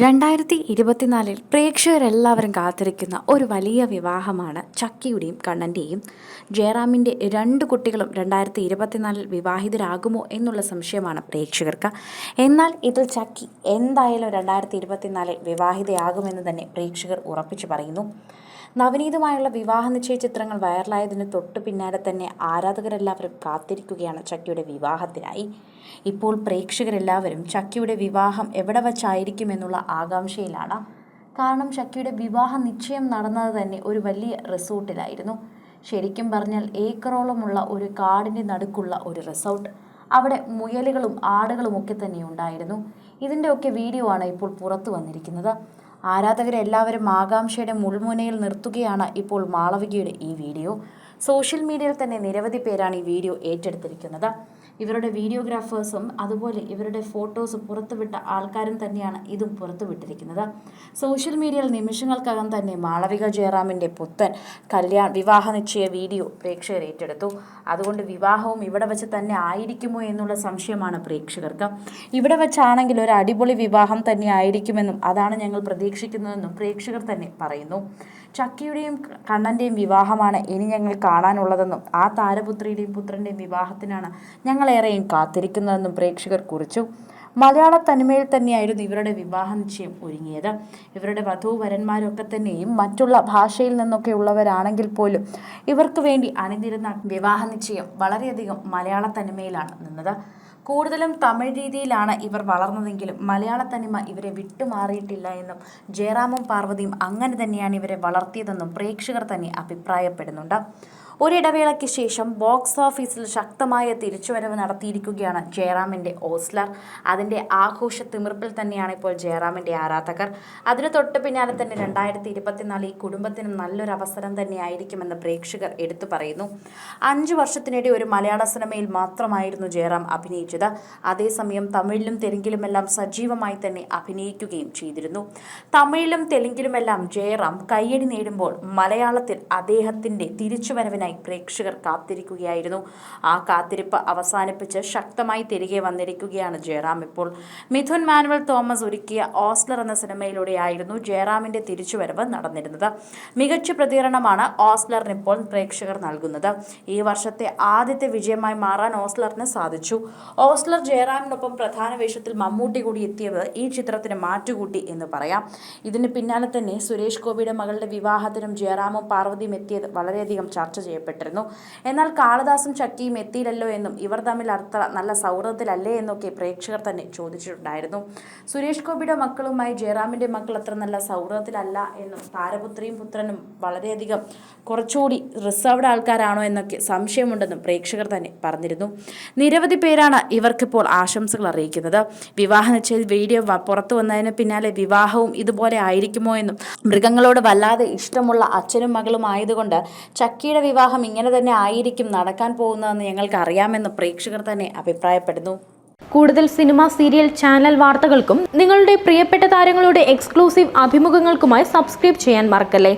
രണ്ടായിരത്തി ഇരുപത്തിനാലിൽ പ്രേക്ഷകരെല്ലാവരും കാത്തിരിക്കുന്ന ഒരു വലിയ വിവാഹമാണ് ചക്കിയുടെയും കണ്ണന്റെയും ജയറാമിന്റെ രണ്ട് കുട്ടികളും രണ്ടായിരത്തി ഇരുപത്തിനാലിൽ വിവാഹിതരാകുമോ എന്നുള്ള സംശയമാണ് പ്രേക്ഷകർക്ക്. എന്നാൽ ഇതിൽ ചക്കി എന്തായാലും രണ്ടായിരത്തി ഇരുപത്തിനാലിൽ വിവാഹിതയാകുമെന്ന് തന്നെ പ്രേക്ഷകർ ഉറപ്പിച്ചു പറയുന്നു. നവനീതുമായുള്ള വിവാഹ നിശ്ചയ ചിത്രങ്ങൾ വൈറലായതിന് തൊട്ടു പിന്നാലെ തന്നെ ആരാധകരെല്ലാവരും കാത്തിരിക്കുകയാണ് ചക്കിയുടെ വിവാഹത്തിനായി. ഇപ്പോൾ പ്രേക്ഷകരെല്ലാവരും ചക്കിയുടെ വിവാഹം എവിടെ വച്ചായിരിക്കുമെന്നുള്ള ആകാംക്ഷയിലാണ്. കാരണം ചക്കിയുടെ വിവാഹ നിശ്ചയം നടന്നത് തന്നെ ഒരു വലിയ റിസോർട്ടിലായിരുന്നു. ശരിക്കും പറഞ്ഞാൽ ഏക്കറോളമുള്ള ഒരു കാടിന്റെ നടുക്കുള്ള ഒരു റിസോർട്ട്. അവിടെ മുയലുകളും ആടുകളും ഒക്കെ തന്നെ ഉണ്ടായിരുന്നു. ഇതിന്റെയൊക്കെ വീഡിയോ ആണ് ഇപ്പോൾ പുറത്തു വന്നിരിക്കുന്നത്. ആരാധകരെല്ലാവരും ആകാംക്ഷയുടെ മുൾമുനയിൽ നിർത്തുകയാണ് ഇപ്പോൾ മാളവികയുടെ ഈ വീഡിയോ. സോഷ്യൽ മീഡിയയിൽ തന്നെ നിരവധി പേരാണ് ഈ വീഡിയോ ഏറ്റെടുത്തിരിക്കുന്നത്. ഇവരുടെ വീഡിയോഗ്രാഫേഴ്സും അതുപോലെ ഇവരുടെ ഫോട്ടോസ് പുറത്തുവിട്ട ആൾക്കാരും തന്നെയാണ് ഇതും പുറത്തുവിട്ടിരിക്കുന്നത്. സോഷ്യൽ മീഡിയയിൽ നിമിഷങ്ങൾക്കകം തന്നെ മാളവിക ജയറാമിന്റെ പുത്തൻ കല്യാൺ വിവാഹ നിശ്ചയ വീഡിയോ പ്രേക്ഷകർ ഏറ്റെടുത്തു. അതുകൊണ്ട് വിവാഹവും ഇവിടെ വെച്ച് തന്നെ ആയിരിക്കുമോ എന്നുള്ള സംശയമാണ് പ്രേക്ഷകർക്ക്. ഇവിടെ വെച്ചാണെങ്കിൽ ഒരു അടിപൊളി വിവാഹം തന്നെ ആയിരിക്കുമെന്നും അതാണ് ഞങ്ങൾ പ്രതീക്ഷിക്കുന്നതെന്നും പ്രേക്ഷകർ തന്നെ പറയുന്നു. ചക്കിയുടെയും കണ്ണന്റെയും വിവാഹമാണ് ഇനി ഞങ്ങൾ കാണാനുള്ളതെന്നും ആ താരപുത്രിയുടെയും പുത്രന്റെയും വിവാഹത്തിനാണ് ഞങ്ങളേറെയും കാത്തിരിക്കുന്നതെന്നും പ്രേക്ഷകർ കുറിച്ചു. മലയാള തനിമയിൽ തന്നെയായിരുന്നു ഇവരുടെ വിവാഹ നിശ്ചയം ഒരുങ്ങിയത്. ഇവരുടെ വധൂവരന്മാരൊക്കെ തന്നെയും മറ്റുള്ള ഭാഷയിൽ നിന്നൊക്കെ ഉള്ളവരാണെങ്കിൽ പോലും ഇവർക്ക് വേണ്ടി അണിനിരുന്ന വിവാഹ നിശ്ചയം വളരെയധികം മലയാള തനിമയിലാണ് നിന്നത്. കൂടുതലും തമിഴ് രീതിയിലാണ് ഇവർ വളർന്നതെങ്കിലും മലയാള തനിമ ഇവരെ വിട്ടുമാറിയിട്ടില്ല എന്നും ജയറാമും പാർവതിയും അങ്ങനെ തന്നെയാണ് ഇവരെ വളർത്തിയതെന്നും പ്രേക്ഷകർ തന്നെ അഭിപ്രായപ്പെടുന്നുണ്ട്. ഒരിടവേളയ്ക്ക് ശേഷം ബോക്സ് ഓഫീസിൽ ശക്തമായ തിരിച്ചുവരവ് നടത്തിയിരിക്കുകയാണ് ജയറാമിന്റെ ഓസ്ലർ അതിന്റെ ആഘോഷ തിമിർപ്പിൽ തന്നെയാണ് ഇപ്പോൾ ജയറാമിന്റെ ആരാധകർ. അതിന് തൊട്ട് പിന്നാലെ തന്നെ രണ്ടായിരത്തി ഇരുപത്തിനാല് ഈ കുടുംബത്തിന് നല്ലൊരു അവസരം തന്നെയായിരിക്കുമെന്ന് പ്രേക്ഷകർ എടുത്തു പറയുന്നു. അഞ്ച് വർഷത്തിനിടെ ഒരു മലയാള സിനിമയിൽ മാത്രമായിരുന്നു ജയറാം അഭിനയിച്ചത്. അതേസമയം തമിഴിലും തെലുങ്കിലുമെല്ലാം സജീവമായി തന്നെ അഭിനയിക്കുകയും ചെയ്തിരുന്നു. തമിഴിലും തെലുങ്കിലുമെല്ലാം ജയറാം കയ്യടി നേടുമ്പോൾ മലയാളത്തിൽ അദ്ദേഹത്തിന്റെ തിരിച്ചുവരവിനായി പ്രേക്ഷകർ കാത്തിരിക്കുകയായിരുന്നു. ആ കാത്തിരിപ്പ് അവസാനിപ്പിച്ച് ശക്തമായി തിരികെ വന്നിരിക്കുകയാണ് ജയറാം. ഇപ്പോൾ മിഥുൻ മാനുവൽ തോമസ് ഒരുക്കിയ ഓസ്ലർ എന്ന സിനിമയിലൂടെയായിരുന്നു ജയറാമിന്റെ തിരിച്ചുവരവ് നടന്നിരുന്നത്. മികച്ച പ്രതികരണമാണ് ഓസ്ലറിന് ഇപ്പോൾ പ്രേക്ഷകർ നൽകുന്നത്. ഈ വർഷത്തെ ആദ്യത്തെ വിജയമായി മാറാൻ ഓസ്ലറിന് സാധിച്ചു. ഓസ്ലർ ജയറാമിനൊപ്പം പ്രധാന വേഷത്തിൽ മമ്മൂട്ടി കൂടി എത്തിയത് ഈ ചിത്രത്തിന് മാറ്റുകൂട്ടി എന്ന് പറയാം. ഇതിന് പിന്നാലെ തന്നെ സുരേഷ് ഗോപിയുടെ മകളുടെ വിവാഹത്തിനും ജയറാമും പാർവതിയും എത്തിയത് വളരെയധികം ചർച്ച ചെയ്യപ്പെട്ടിരുന്നു. എന്നാൽ കാളിദാസും ചക്കിയും എത്തിയില്ലല്ലോ എന്നും ഇവർ തമ്മിൽ അത്ര നല്ല സൗഹൃദത്തിലല്ലേ എന്നൊക്കെ പ്രേക്ഷകർ തന്നെ ചോദിച്ചിട്ടുണ്ടായിരുന്നു. സുരേഷ് ഗോപിയുടെ മക്കളുമായി ജയറാമിന്റെ മക്കൾ അത്ര നല്ല സൗഹൃദത്തിലല്ല എന്നും താരപുത്രിയും പുത്രനും വളരെയധികം കുറച്ചുകൂടി റിസർവ്ഡ് ആൾക്കാരാണോ എന്നൊക്കെ സംശയമുണ്ടെന്നും പ്രേക്ഷകർ തന്നെ പറഞ്ഞിരുന്നു. നിരവധി പേരാണ് ഇവർക്കിപ്പോൾ ആശംസകൾ അറിയിക്കുന്നത്. വിവാഹ നിശ്ചയ വീഡിയോ പുറത്തു വന്നതിന് പിന്നാലെ വിവാഹവും ഇതുപോലെ ആയിരിക്കുമോ എന്നും മൃഗങ്ങളോട് വല്ലാതെ ഇഷ്ടമുള്ള അച്ഛനും മകളും ആയതുകൊണ്ട് ചക്കിയുടെ വിവാഹം ഇങ്ങനെ തന്നെ ആയിരിക്കും നടക്കാൻ പോകുന്നതെന്ന് ഞങ്ങൾക്ക് അറിയാമെന്ന് പ്രേക്ഷകർ തന്നെ അഭിപ്രായപ്പെടുന്നു. കൂടുതൽ സിനിമ സീരിയൽ ചാനൽ വാർത്തകൾക്കും നിങ്ങളുടെ പ്രിയപ്പെട്ട താരങ്ങളുടെ എക്സ്ക്ലൂസീവ് അഭിമുഖങ്ങൾക്കുമായി സബ്സ്ക്രൈബ് ചെയ്യാൻ മറക്കല്ലേ?